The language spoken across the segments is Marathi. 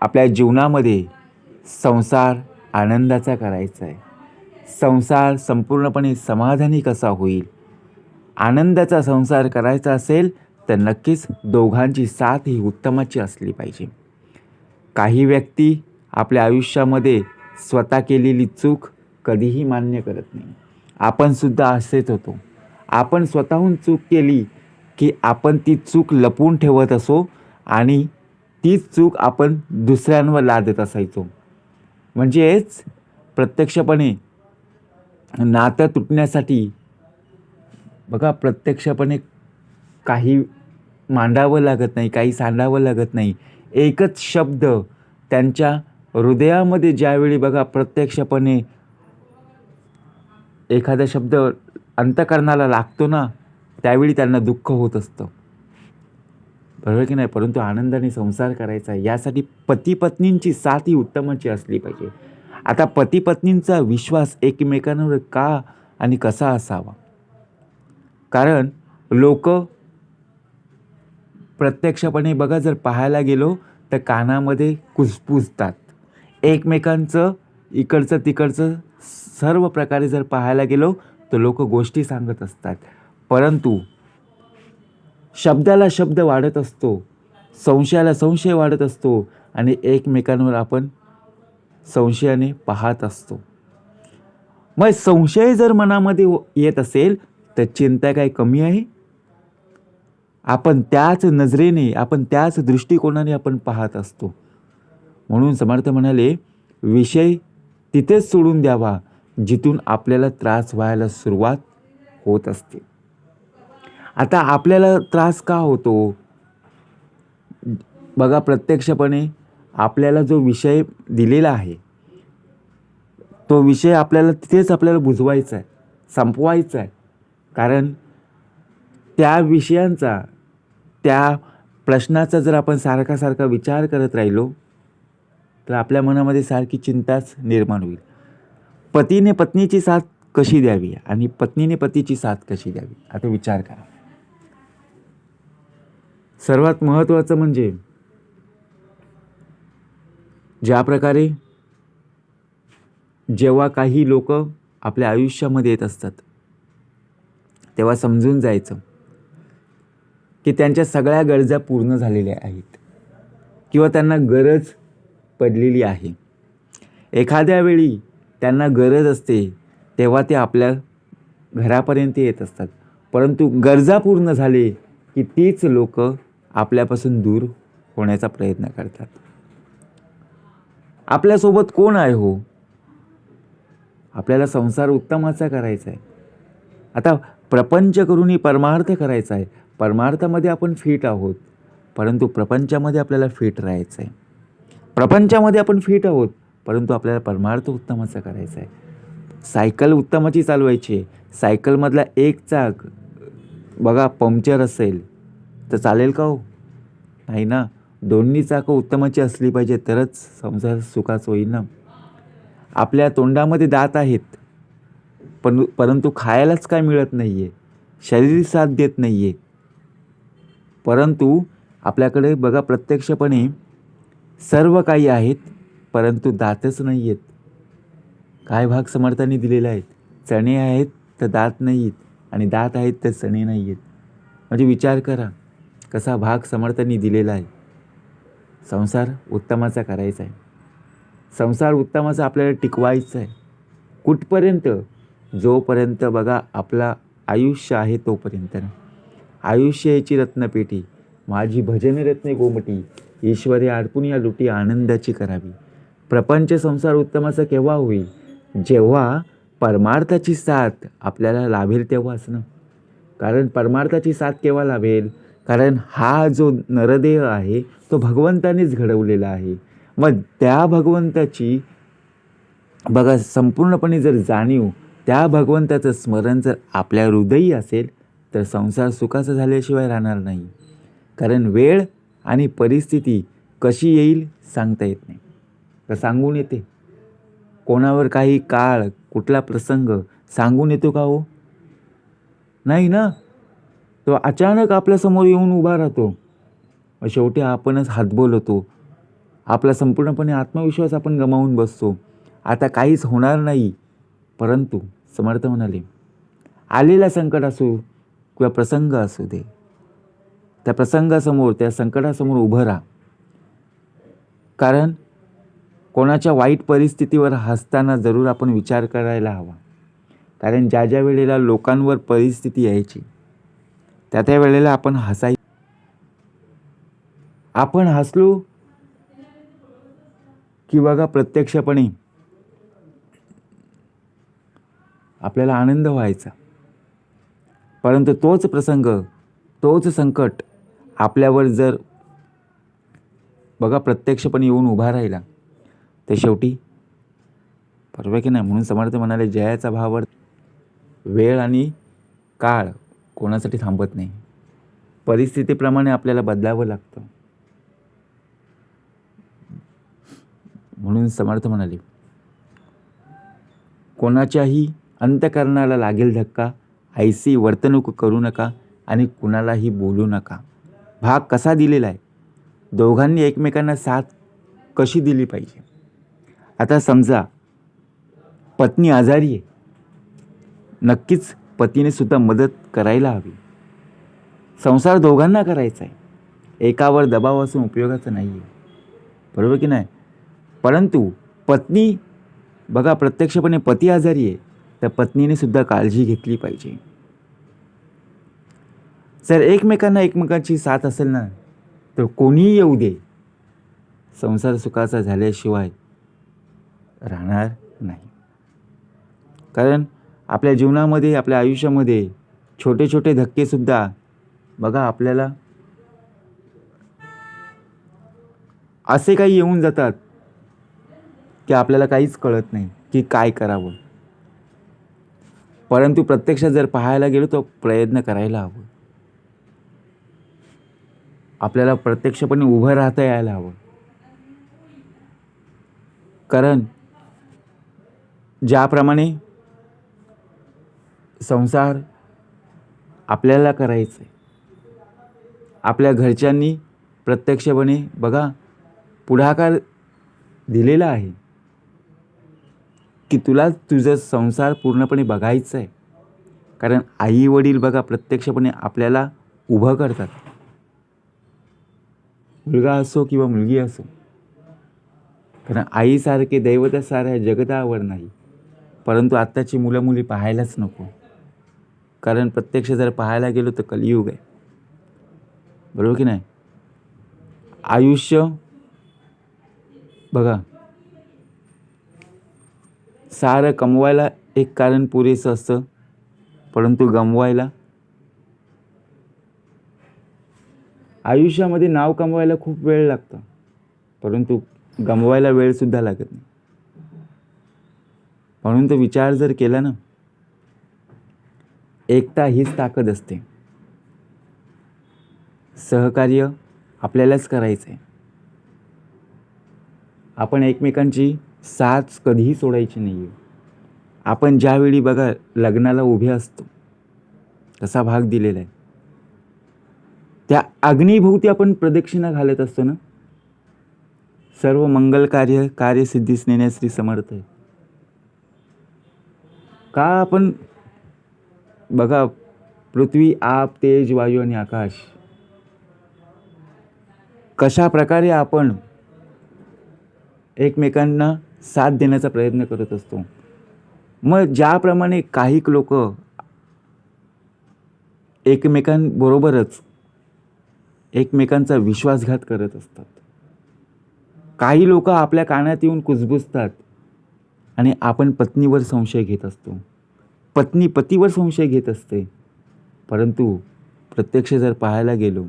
आपल्या जीवनामध्ये संसार आनंदाचा करायचा आहे. संसार संपूर्णपणे समाधानी कसा होईल? आनंदाचा संसार करायचा असेल तर नक्कीच दोघांची साथ ही उत्तमाची असली पाहिजे. काही व्यक्ती आपल्या आयुष्यामध्ये स्वतः केलेली चूक कधीही मान्य करत नाही. आपणसुद्धा असेच होतो. आपण स्वतःहून चूक केली की आपण ती चूक लपवून ठेवत असो आणि तीच चूक आपण दुसऱ्यांवर लादत असायचो. म्हणजेच प्रत्यक्षपणे नातं तुटण्यासाठी बघा प्रत्यक्षपणे काही मांडावं लागत नाही काही सांडावं लागत नाही. एकच शब्द त्यांच्या हृदयामध्ये ज्यावेळी बघा प्रत्यक्षपणे एखादा शब्द अंतकरणाला लागतो ना त्यावेळी त्यांना दुःख होत असतं. बरोबर की नाही? परंतु आनंदाने संसार करायचा आहे यासाठी पती पत्नींची साथ ही उत्तमाची असली पाहिजे. आता पती पत्नींचा विश्वास एकमेकांवर का आणि कसा असावा? कारण लोक प्रत्यक्षपणे बघा जर पाहायला गेलो तर कानामध्ये कुसपुसतात एकमेकांचं इकडचं तिकडचं सर्व प्रकारे जर पाहायला गेलो तर लोक गोष्टी सांगत असतात. परंतु शब्दाला शब्द वाढत असतो संशयाला संशय वाढत असतो आणि एकमेकांवर आपण संशयाने पाहत असतो. मग संशय जर मनामध्ये येत असेल तर चिंता काय कमी आहे? आपण त्याच नजरेने आपण त्याच दृष्टिकोनाने आपण पाहत असतो. म्हणून समर्थ म्हणाले विषय तिथेच सोडून द्यावा जिथून आपल्याला त्रास व्हायला सुरुवात होत असते. आता आपल्याला त्रास का होतो? बघा प्रत्यक्षपणे आपल्याला जो विषय दिलेला आहे तो विषय आपल्याला तिथेच आपल्याला बुजवायचा आहे संपवायचा आहे. कारण त्या विषयांचा त्या प्रश्नाचा जर आपण सारखा सारखा विचार करत राहिलो तर आपल्या मनामध्ये सारखी चिंताच निर्माण होईल. पतीने पत्नीची साथ कशी द्यावी? आणि पत्नीने पतीची साथ कशी द्यावी? आता विचार करा. सर्वात महत्त्वाचं म्हणजे ज्या प्रकारे जेव्हा काही लोक आपल्या आयुष्यामध्ये येत असतात तेव्हा समजून जायचं की त्यांच्या सगळ्या गरजा पूर्ण झालेल्या आहेत किंवा त्यांना गरज पडलेली आहे. एखाद्या वेळी त्यांना गरज असते तेव्हा ते आपल्या घरापर्यंत येत असतात. परंतु गरजा पूर्ण झाले की तीच लोक आपल्यापासून दूर होण्याचा प्रयत्न करतात. आपल्यासोबत कोण आहे हो? आपल्याला संसार उत्तमाचा करायचा आहे. आता प्रपंच करूनही परमार्थ करायचा आहे. परमार्थामध्ये आपण फिट आहोत परंतु प्रपंचामध्ये आपल्याला फिट राहायचं आहे प्रपंचामध्ये आपण फिट आहोत परंतु आपल्याला परमार्थ उत्तमाचा करायचा आहे. सायकल उत्तमाची चालवायची आहे. सायकलमधला एक चाक बघा पंक्चर असेल तर चालेल का हो? नाही ना. दोन्ही चाकं उत्तमाची असली पाहिजे तरच समजा सुखाच होईल ना. आपल्या तोंडामध्ये दात आहेत पण परंतु खायलाच काय मिळत नाही आहे शरीर साथ देत नाही आहे परंतु आपल्याकडे बघा प्रत्यक्षपणे सर्व काही आहेत परंतु दातच नाही आहेत काय भाग समर्थांनी दिलेले आहेत चणे आहेत तर दात नाही आहेत आणि दात आहेत तर चणे नाही आहेत म्हणजे विचार करा. कसा भाग समर्थांनी दिलेला आहे. संसार उत्तमाचा करायचा आहे. संसार उत्तमाचा आपल्याला टिकवायचा आहे. कुठपर्यंत? जोपर्यंत बघा आपला आयुष्य आहे तोपर्यंत ना. आयुष्य याची रत्नपेटी माझी भजन रत्ने गोमटी ईश्वरी अडकून या लुटी आनंदाची करावी. प्रपंच संसार उत्तमाचा केव्हा होईल? जेव्हा परमार्थाची साथ आपल्याला लाभेल तेव्हाच ना. कारण परमार्थाची साथ केव्हा लाभेल? कारण हा जो नरदेह आहे तो भगवंतानेच घडवलेला आहे. मग त्या भगवंताची बघा संपूर्णपणे जर जाणीव त्या भगवंताचं स्मरण जर आपल्या हृदयी असेल तर संसार सुखाचा झाल्याशिवाय राहणार नाही. कारण वेळ आणि परिस्थिती कशी येईल सांगता येत नाही. तर सांगून येते. कोणावर काही काळ कुठला प्रसंग सांगून येतो का हो? नाही ना? तो अचानक आपल्यासमोर येऊन उभा राहतो. मग शेवटी आपणच हातबोल होतो. आपला संपूर्णपणे आत्मविश्वास आपण गमावून बसतो. आता काहीच होणार नाही. परंतु समर्थ म्हणाले आलेला संकट असो किंवा प्रसंग असू दे. त्या प्रसंगासमोर त्या संकटासमोर उभं राहा. कारण कोणाच्या वाईट परिस्थितीवर हसताना जरूर आपण विचार करायला हवा. कारण ज्या ज्या वेळेला लोकांवर परिस्थिती यायची त्या त्या वेळेला आपण हसाय आपण हसलो की बघा प्रत्यक्षपणे आपल्याला आनंद व्हायचा. परंतु तोच प्रसंग तोच संकट आपल्यावर जर बघा प्रत्यक्षपणे येऊन उभा राहिला तर शेवटी बरोबर की नाही? म्हणून समर्थ म्हणाले जयाचा भावावर वेळ आणि काळ कोणासाठी थांबत नाही. परिस्थितीप्रमाणे आपल्याला बदलावं लागतं. म्हणून समर्थ म्हणाले कोणाच्याही अंतकरणाला लागेल धक्का ऐसी वर्तणूक करू नका आणि कुणालाही बोलू नका. भाग कसा दिलेला आहे? दोघांनी एकमेकांना साथ कशी दिली पाहिजे? आता समजा पत्नी आजारी आहे. नक्कीच पतीने सुद्धा मदत करायला हवी. संसार दोघांना करायचा आहे. एकावर दबाव असून उपयोगाचा नाही आहे बरोबर की नाही? परंतु पत्नी बघा प्रत्यक्षपणे पती आजारी आहे तर पत्नीने सुद्धा काळजी घेतली पाहिजे. जर एकमेकांना एकमेकांची साथ असेल ना तर कोणीही येऊ दे. संसार सुखाचा झाल्याशिवाय राहणार नाही. कारण आपल्या जीवनामध्ये आपल्या आयुष्यामध्ये छोटे छोटे धक्केसुद्धा बघा आपल्याला असे काही येऊन जातात की आपल्याला काहीच कळत नाही की काय करावं. परंतु प्रत्यक्षात जर पाहायला गेलो तर प्रयत्न करायला हवं. आपल्याला प्रत्यक्षपणे उभं राहता यायला हवं. कारण ज्याप्रमाणे संसार आपल्याला करायचं आहे आपल्या घरच्यांनी प्रत्यक्षपणे बघा पुढाकार दिलेला आहे की तुला तुझं संसार पूर्णपणे बघायचं आहे कारण आई वडील बघा प्रत्यक्षपणे आपल्याला उभं करतात. मुलगा असो किंवा मुलगी असो. कारण आईसारखे दैवत साऱ्या जगतावर नाही. परंतु आत्ताची मुलं मुली पाहायलाच नको. कारण प्रत्यक्ष जर पाहायला गेलो तर कलियुग आहे. बरोबर की नाही? आयुष्य बघा. सारं कमवायला एक कारण पुरेसं असतं परंतु गमवायला. आयुष्यामध्ये नाव कमवायला खूप वेळ लागतं परंतु गमवायला वेळसुद्धा लागत नाही. म्हणून तो विचार जर केला ना एकता हीच ताकद असते. सहकार्य आपल्यालाच करायचं आहे आपण एकमेकांची साथ कधीही सोडायची नाही आहे आपण ज्यावेळी बघा लग्नाला उभे असतो तसा भाग दिलेला आहे त्या अग्निभोवती आपण प्रदक्षिणा घालत असतो ना? सर्व मंगल कार्य कार्यसिद्धीस नेण्यास समर्थ आहे का आपण बघा पृथ्वी आप तेज वायू आणि आकाश. कशा प्रकारे आपण एकमेकांना साथ देण्याचा प्रयत्न करत असतो? मग ज्याप्रमाणे काही लोक एकमेकांबरोबरच एकमेकांचा विश्वासघात करत असतात. काही लोक आपल्या कानात येऊन कुजबुजतात आणि आपण पत्नीवर संशय घेत असतो. पत्नी पतीवर संशय घेत असते. परंतु प्रत्यक्ष जर पाहायला गेलो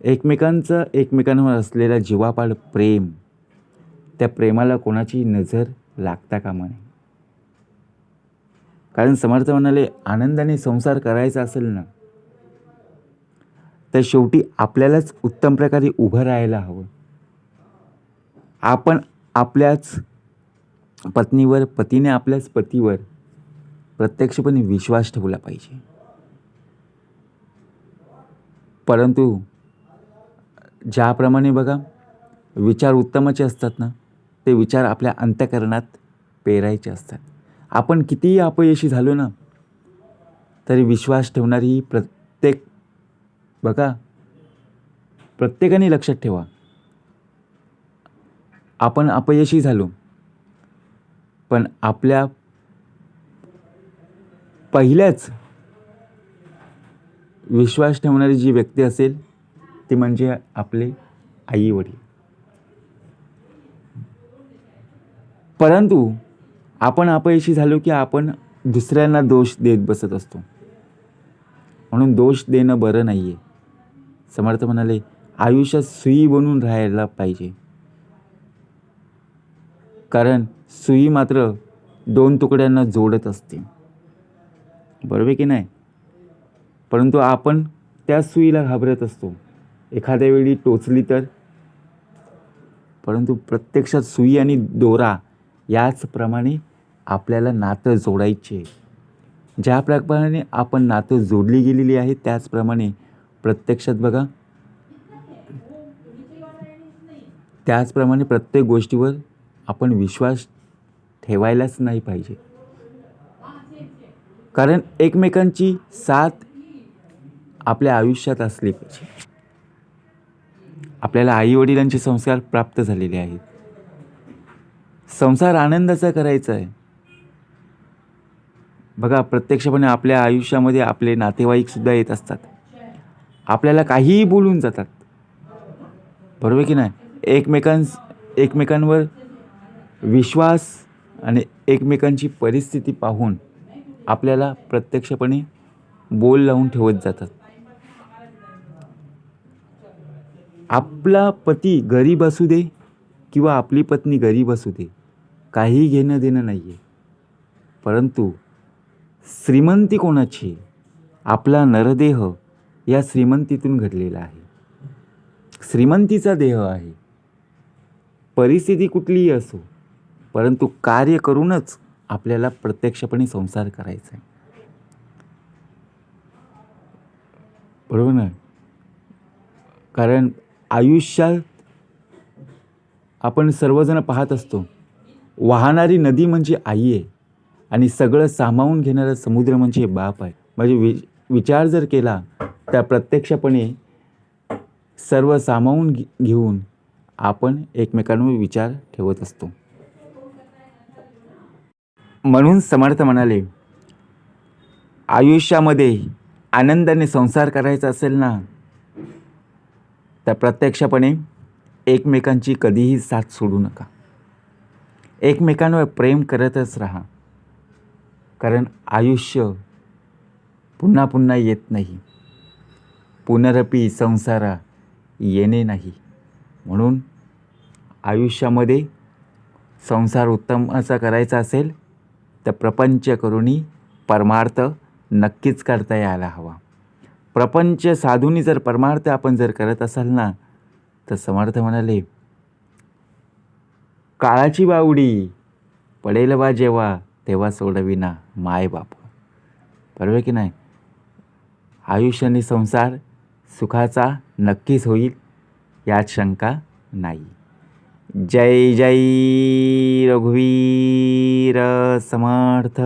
एकमेकांचं एकमेकांवर असलेला जीवापाड प्रेम त्या प्रेमाला कोणाची नजर लागता कामा नये. कारण समर्थ म्हणाले आनंदाने संसार करायचा असेल ना तर शेवटी आपल्यालाच उत्तम प्रकारे उभं राहायला हवं. आपण आपल्याच पत्नीवर पतीने आपल्याच पतीवर प्रत्यक्षपणे विश्वास ठेवला पाहिजे. परंतु ज्याप्रमाणे बघा विचार उत्तमाचे असतात ना ते विचार आपल्या अंत्यकरणात पेरायचे असतात. आपण कितीही अपयशी झालो ना तरी विश्वास ठेवणारी ही प्रत्येक बघा प्रत्येकाने लक्षात ठेवा. आपण अपयशी झालो पण आपल्या पहिल्याच विश्वास ठेवणारी जी व्यक्ती असेल ती म्हणजे आपले आई वडील. परंतु आपण अपयशी झालो की आपण दुसऱ्यांना दोष देत बसत असतो. म्हणून दोष देणं बरं नाही आहे समर्थ म्हणाले आयुष्यात सुई बनून राहायला पाहिजे. कारण सुई मात्र दोन तुकड्यांना जोडत असते. बरोबर की नाही? परंतु आपण त्या सुईला घाबरत असतो. एखाद्या वेळी टोचली तर? परंतु प्रत्यक्षात सुई आणि दोरा याचप्रमाणे आपल्याला नातं जोडायचे. ज्याप्रमाणे आपण नातं जोडली गेलेली आहे त्याचप्रमाणे प्रत्यक्षात बघा. त्याचप्रमाणे प्रत्येक गोष्टीवर आपण विश्वास ठेवायलाच नाही पाहिजे. कारण एकमेकांची साथ आपल्या आयुष्यात असली पाहिजे. आपल्याला आईवडिलांचे संस्कार प्राप्त झालेले आहेत. संसार आनंदाचा करायचा आहे. बघा प्रत्यक्षपणे आपल्या आयुष्यामध्ये आपले नातेवाईकसुद्धा येत असतात. आपल्याला काहीही बोलून जातात. बरोबर की नाही? एकमेकांस एकमेकांवर विश्वास आणि एकमेकांची परिस्थिती पाहून आपल्याला प्रत्यक्षपणे बोल लावून ठेवत जातात. आपला पती गरीब असू दे किंवा आपली पत्नी गरीब असू दे काही घेणं देणं नाही आहे परंतु श्रीमंती कोणाची? आपला नरदेह या श्रीमंतीतून घडलेला आहे. श्रीमंतीचा देह आहे. परिस्थिती कुठलीही असो परंतु कार्य करूनच आपल्याला प्रत्यक्षपणे संसार करायचा आहे. बरोबर ना? कारण आयुष्यात आपण सर्वजण पाहत असतो वाहणारी नदी म्हणजे आई आहे आणि सगळं सामावून घेणारा समुद्र म्हणजे बाप आहे. म्हणजे वि विचार जर केला तर प्रत्यक्षपणे सर्व सामावून घे घेऊन आपण एकमेकांवर विचार ठेवत असतो. म्हणून समर्थ म्हणाले आयुष्यामध्ये आनंदाने संसार करायचा असेल ना तर प्रत्यक्षपणे एकमेकांची कधीही साथ सोडू नका. एकमेकांवर प्रेम करतच राहा कारण आयुष्य पुन्हा पुन्हा येत नाही. पुनरपी संसारा येणे नाही. म्हणून आयुष्यामध्ये संसार उत्तम असा करायचा असेल तर प्रपंच करुणी परमार्थ नक्कीच करता यायला हवा. प्रपंच साधूनी जर परमार्थ आपण जर करत असाल ना तर समर्थ म्हणाले काळाची बावडी पडेल बा जेव्हा तेव्हा सोडविना माय बाप बरोबर की नाही? आयुष्याने संसार सुखाचा नक्कीच होईल यात शंका नाही. जय जय रघुवीर समर्थ।